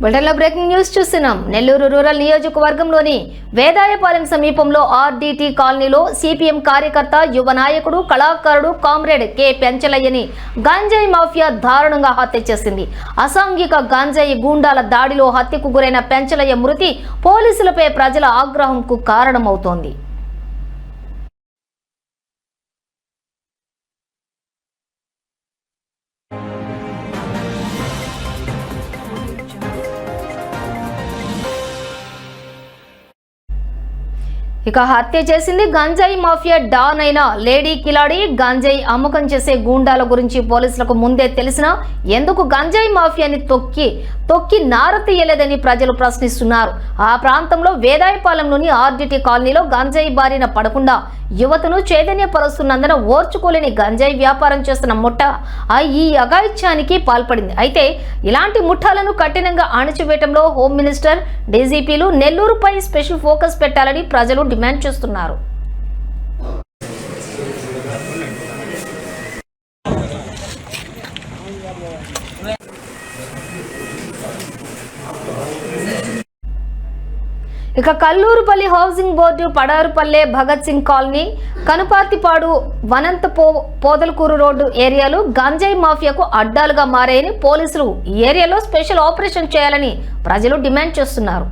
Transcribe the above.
బులెటిన్లో breaking news చూస్తున్నాం. Nellore rural నియోజకవర్గంలోని వేదాయపాలెం సమీపంలో ఆర్డీటీ కాలనీలో సిపిఎం కార్యకర్త యువ నాయకుడు కళాకారుడు కామ్రేడ్ కె. పెంచలయ్యని గాంజాయి మాఫియా దారుణంగా హత్య చేసింది. అసాంఘిక గాంజాయి గూండాల దాడిలో హత్యకు గురైన పెంచలయ్య మృతి పోలీసులపై ప్రజల ఆగ్రహంకు కారణమవుతోంది. ఇక హత్య చేసింది గంజాయి మాఫియా డాన్ అయిన లేడీ కిలాడి గంజాయి అమ్మకం చేసే గూండాల గురించి పోలీసులకు ముందే తెలిసినా ఎందుకు గంజాయి మాఫియాని తొక్కి తొక్కి నారతీయలేదని ప్రజలు ప్రశ్నిస్తున్నారు. ఆ ప్రాంతంలో వేదాయపాలెంలోని ఆర్డిటి కాలనీలో గంజాయి బారిన పడకుండా యువతను చైతన్యపరుస్తున్నందున ఓర్చుకోలేని గంజాయి వ్యాపారం చేస్తున్న ముఠ ఆ ఈ అఘాయిత్యానికి పాల్పడింది. అయితే ఇలాంటి ముఠాలను కఠినంగా అణచివేయటంలో హోమ్ మినిస్టర్ డీజీపీలు నెల్లూరుపై స్పెషల్ ఫోకస్ పెట్టాలని ప్రజలు డిమాండ్ చేస్తున్నారు. ఇక Kallurupalli housing board Padarupalle Bhagat Singh colony Kanuparthipadu వనంత పో పోదలకూరు రోడ్డు ఏరియాలు గంజాయి మాఫియాకు అడ్డాలుగా మారాయని పోలీసులు ఈ ఏరియాలో స్పెషల్ ఆపరేషన్ చేయాలని ప్రజలు డిమాండ్ చేస్తున్నారు.